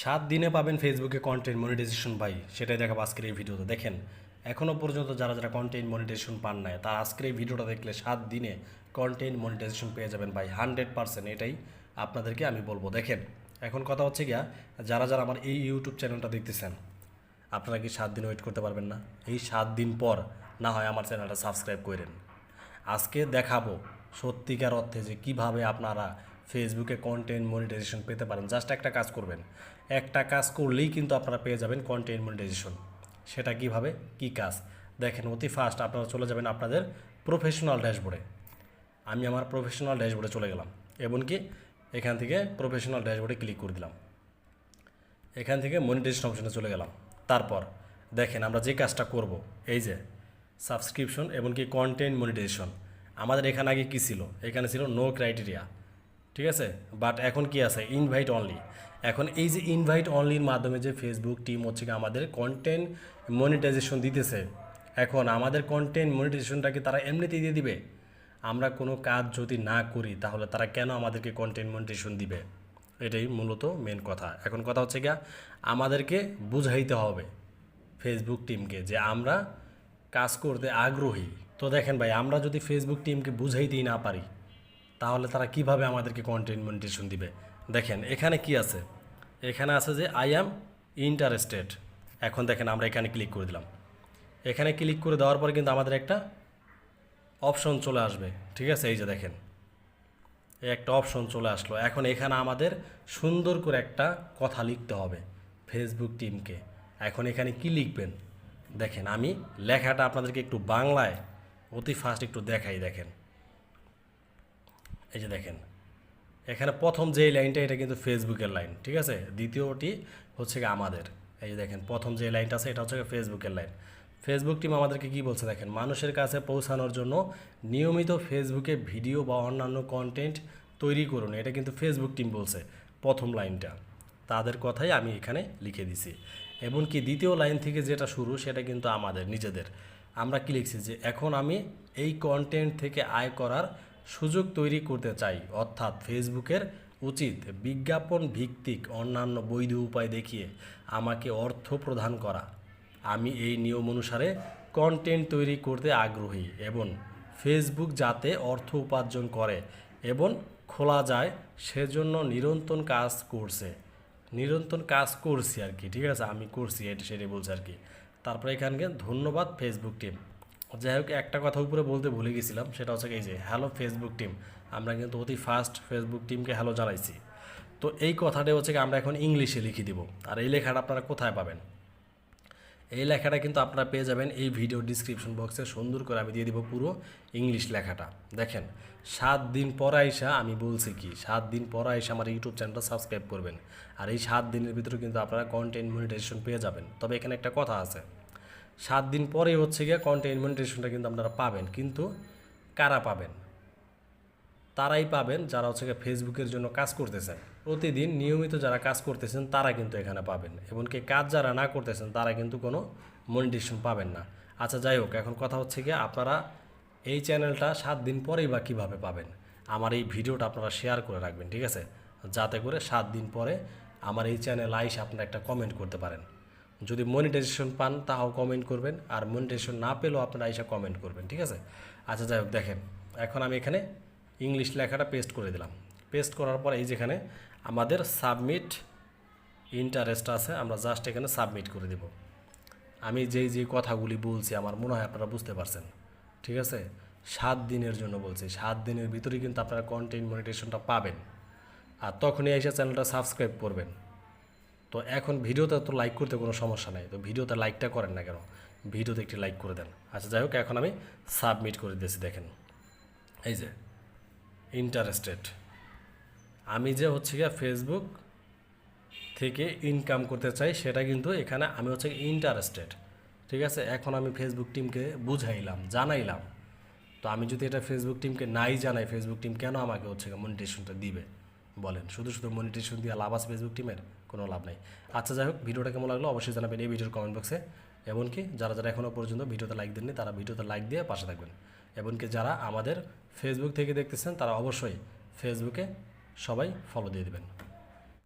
সাত দিনে পাবেন ফেসবুকে কন্টেন্ট মনিটাইজেশন ভাই, সেটাই দেখাবো আজকের এই ভিডিওতে। দেখেন এখনও পর্যন্ত যারা যারা কন্টেন্ট মনিটাইজেশন পান নাই, তারা আজকের এই ভিডিওটা দেখলে সাত দিনে কন্টেন্ট মনিটাইজেশন পেয়ে যাবেন ভাই হান্ড্রেড পার্সেন্ট এটাই আপনাদেরকে আমি বলব। দেখেন, এখন কথা হচ্ছে গিয়া, যারা যারা আমার এই ইউটিউব চ্যানেলটা দেখতেছেন, আপনারা কি সাত দিন ওয়েট করতে পারবেন না? এই সাত দিন পর না হয় আমার চ্যানেলটা সাবস্ক্রাইব করেন। আজকে দেখাবো সত্যিকার অর্থে যে কীভাবে আপনারা ফেসবুকে কন্টেন্ট মনিটাইজেশন পেতে পারেন। জাস্ট একটা কাজ করবেন। একটা কাজ করলেই কিন্তু আপনারা পেয়ে যাবেন কন্টেন্ট মনিটাইজেশন সেটা কীভাবে? কি কাজ? দেখেন, অতি ফাস্ট আপনারা চলে যাবেন আপনাদের প্রফেশনাল ড্যাশবোর্ডে আমি আমার প্রফেশনাল ড্যাশবোর্ডে চলে গেলাম। এমনকি এখান থেকে প্রফেশনাল ড্যাশবোর্ডে ক্লিক করে দিলাম। এখান থেকে মনিটাইজেশন অপশনে চলে গেলাম। তারপর দেখেন, আমরা যে কাজটা করব, এই যে সাবস্ক্রিপশন এমনকি কন্টেন্ট মনিটাইজেশন আমাদের এখানে আগে কী ছিল? এখানে ছিল নো ক্রাইটেরিয়া ঠিক আছে? বাট এখন কি আছে? ইনভাইট অনলি এখন এই যে ইনভাইট অনলির মাধ্যমে যে ফেসবুক টিম হচ্ছে আমাদের কন্টেন্ট মনিটাইজেশন দিতেছে, এখন আমাদের কন্টেন্ট মনিটাইজেশনটাকে তারা এমনিতেই দিয়ে দিবে? আমরা কোনো কাজ যদি না করি, তাহলে তারা কেন আমাদেরকে কন্টেন্ট মনিটাইজেশন দিবে? এটাই মূলত মেন কথা। এখন কথা হচ্ছে গিয়া আমাদেরকে বুঝাইতে হবে ফেসবুক টিমকে যে আমরা কাজ করতে আগ্রহী। তো দেখেন ভাই, আমরা যদি ফেসবুক টিমকে বুঝাইতেই না পারি তাহলে তারা কীভাবে আমাদেরকে কন্টেন্ট মনিটেশন দিবে? দেখেন, এখানে কি আছে? এখানে আছে যে আই অ্যাম ইন্টারেস্টেড এখন দেখেন, আমরা এখানে ক্লিক করে দিলাম। এখানে ক্লিক করে দেওয়ার পরে কিন্তু আমাদের একটা অপশন চলে আসবে। ঠিক আছে? এই যে দেখেন একটা অপশন চলে আসলো। এখন এখানে আমাদের সুন্দর করে একটা কথা লিখতে হবে ফেসবুক টিমকে এখন এখানে কি লিখবেন? দেখেন, আমি লেখাটা আপনাদেরকে একটু বাংলায় অতি ফাস্ট একটু দেখাই, দেখেন। এই যে দেখেন, এখানে প্রথম যেই লাইনটা, এটা কিন্তু ফেসবুকের লাইন, ঠিক আছে? দ্বিতীয়টি হচ্ছে গিয়ে আমাদের। এই যে দেখেন, প্রথম যে লাইনটা আছে, এটা হচ্ছে ফেসবুকের লাইন। ফেসবুক টিম আমাদেরকে কি বলছে দেখেন, মানুষের কাছে পৌঁছানোর জন্য নিয়মিত ফেসবুকে ভিডিও বা অন্যান্য কন্টেন্ট তৈরি করুন। এটা কিন্তু ফেসবুক টিম বলছে, প্রথম লাইনটা। তাদের কথাই আমি এখানে লিখে দিছি। এমনকি দ্বিতীয় লাইন থেকে যেটা শুরু, সেটা কিন্তু আমাদের, নিজেদের। আমরা কি লিখছি যে, এখন আমি এই কন্টেন্ট থেকে আয় করার সুযোগ তৈরি করতে চাই। অর্থাৎ ফেসবুকের উচিত বিজ্ঞাপন ভিত্তিক অন্যান্য বৈধ উপায় দেখিয়ে আমাকে অর্থ প্রদান করা। আমি এই নিয়ম অনুসারে কন্টেন্ট তৈরি করতে আগ্রহী এবং ফেসবুক যাতে অর্থ উপার্জন করে এবং খোলা যায় সেজন্য নিরন্তর কাজ করছে। নিরন্তর কাজ করছি আর কি, ঠিক আছে? আমি করছি, এটা সেটাই বলছি আর কি। তারপরে এখানকে ধন্যবাদ ফেসবুক টিম যাই হোক, একটা কথা উপরে বলতে ভুলে গেছিলাম, সেটা হচ্ছে এই যে হ্যালো ফেসবুক টিম আমরা কিন্তু অতি ফাস্ট ফেসবুক টিমকে হ্যালো জানাইছি। তো এই কথাটা হচ্ছে আমরা এখন ইংলিশে লিখে দিব। আর এই লেখাটা আপনারা কোথায় পাবেন? এই লেখাটা কিন্তু আপনারা পেয়ে যাবেন এই ভিডিও ডিসক্রিপশন বক্সে সুন্দর করে আমি দিয়ে দিব পুরো ইংলিশ লেখাটা। দেখেন, সাত দিন পর আইসা আমি বলছি কি, সাত দিন পর আইসা আমার ইউটিউব চ্যানেলটা সাবস্ক্রাইব করবেন। আর এই সাত দিনের ভিতরে কিন্তু আপনারা কন্টেন্ট মনিটাইজেশন পেয়ে যাবেন। তবে এখানে একটা কথা আছে। সাত দিন পরে হচ্ছে গিয়ে কন্টেন্ট মনিটাইজেশনটা কিন্তু আপনারা পাবেন। কিন্তু কারা পাবেন? তারাই পাবেন যারা হচ্ছে গিয়ে ফেসবুকের জন্য কাজ করতেছেন। প্রতিদিন নিয়মিত যারা কাজ করতেছেন, তারা কিন্তু এখানে পাবেন। এমনকি কাজ যারা না করতেছেন, তারা কিন্তু কোনো মনিটেশন পাবেন না। আচ্ছা যাই হোক, এখন কথা হচ্ছে গিয়ে আপনারা এই চ্যানেলটা সাত দিন পরেই বা কীভাবে পাবেন? আমার এই ভিডিওটা আপনারা শেয়ার করে রাখবেন, ঠিক আছে? যাতে করে সাত দিন পরে আমার এই চ্যানেল আইসে আপনারা একটা কমেন্ট করতে পারেন। যদি মনিটাইজেশন পান, তাও কমেন্ট করবেন। আর মনিটাইজেশন না পেলেও আপনারা এসে কমেন্ট করবেন, ঠিক আছে? আচ্ছা যাই হোক, দেখেন, এখন আমি এখানে ইংলিশ লেখাটা পেস্ট করে দিলাম। পেস্ট করার পর এই যেখানে আমাদের সাবমিট ইন্টারেস্ট আছে, আমরা জাস্ট এখানে সাবমিট করে দেব। আমি যেই যে কথাগুলি বলছি, আমার মনে হয় আপনারা বুঝতে পারছেন, ঠিক আছে? সাত দিনের জন্য বলছি, সাত দিনের ভিতরেই কিন্তু আপনারা কন্টেন্ট মনিটেশনটা পাবেন। আর তখনই এসে চ্যানেলটা সাবস্ক্রাইব করবেন। তো এখন ভিডিওতে তো লাইক করতে কোনো সমস্যা নেই। তো ভিডিওতে লাইকটা করেন না কেন? ভিডিওতে একটি লাইক করে দেন। আচ্ছা যাই হোক, এখন আমি সাবমিট করে দিয়েছি দেখেন। এই যে ইন্টারেস্টেড আমি যে হচ্ছে গিয়ে ফেসবুক থেকে ইনকাম করতে চাই, সেটা কিন্তু এখানে আমি হচ্ছে ইন্টারেস্টেড ঠিক আছে? এখন আমি ফেসবুক টিমকে বুঝাইলাম, জানাইলাম। তো আমি যদি এটা ফেসবুক টিমকে নাই জানাই ফেসবুক টিম কেন আমাকে হচ্ছে মনিটেশনটা দিবে? বলেন, শুধু শুধু মনিটেশন দিয়ে লাভ আছে ফেসবুক টিমের কোনো লাভ নেই। আচ্ছা যাই হোক, ভিডিওটা কেমন লাগল অবশ্যই জানাবেন এই ভিডিওর কমেন্ট বক্সে এমনকি যারা যারা এখনও পর্যন্ত ভিডিওতে লাইক দেননি, তারা ভিডিওতে লাইক দিয়ে পাশে থাকবেন। এমনকি যারা আমাদের ফেসবুক থেকে দেখতেছেন, তারা অবশ্যই ফেসবুকে সবাই ফলো দিয়ে দেবেন।